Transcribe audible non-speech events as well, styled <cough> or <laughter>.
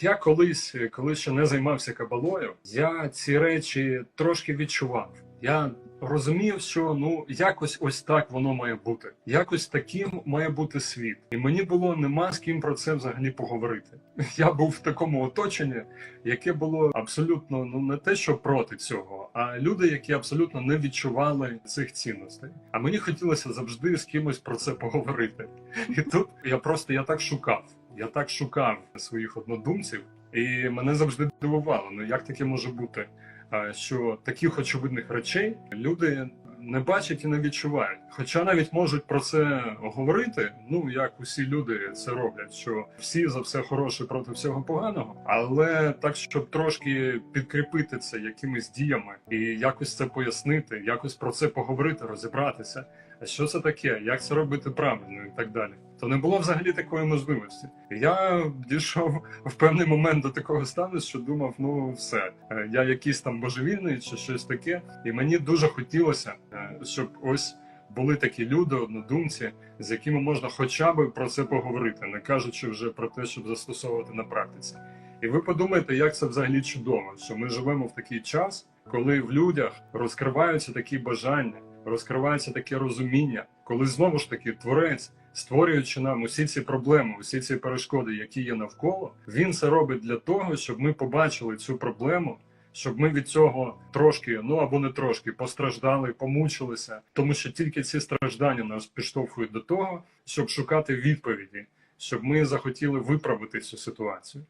Я колись, коли ще не займався кабалою, я ці речі трошки відчував. Я розумів, що ну якось ось так воно має бути. Якось таким має бути світ. І мені було нема з ким про це взагалі поговорити. <laughs> Я був в такому оточенні, яке було абсолютно ну не те, що проти цього, а люди, які абсолютно не відчували цих цінностей. А мені хотілося завжди з кимось про це поговорити. <laughs> І тут я просто я так шукав. Я так шукав своїх однодумців, і мене завжди дивувало. Ну як таке може бути? Що таких очевидних речей люди не бачать і не відчувають. Хоча навіть можуть про це говорити, ну як усі люди це роблять, що всі за все хороше проти всього поганого, але так, щоб трошки підкріпити це якимись діями і якось це пояснити, якось про це поговорити, розібратися. А що це таке? Як це робити правильно і так далі? То не було взагалі такої можливості. Я дійшов в певний момент до такого стану, що думав, ну все, е, я якийсь там божевільний чи щось таке, і мені дуже хотілося, е, щоб ось були такі люди, однодумці, з якими можна хоча б про це поговорити, не кажучи вже про те, щоб застосовувати на практиці. І ви подумайте, як це взагалі чудово, що ми живемо в такий час, коли в людях розкриваються такі бажання, розкривається таке розуміння, коли знову ж таки творець, створюючи нам усі ці проблеми, усі ці перешкоди, які є навколо, він це робить для того, щоб ми побачили цю проблему. Щоб ми від цього трошки, ну або не трошки, постраждали, помучилися, тому що тільки ці страждання нас підштовхують до того, щоб шукати відповіді, щоб ми захотіли виправити цю ситуацію.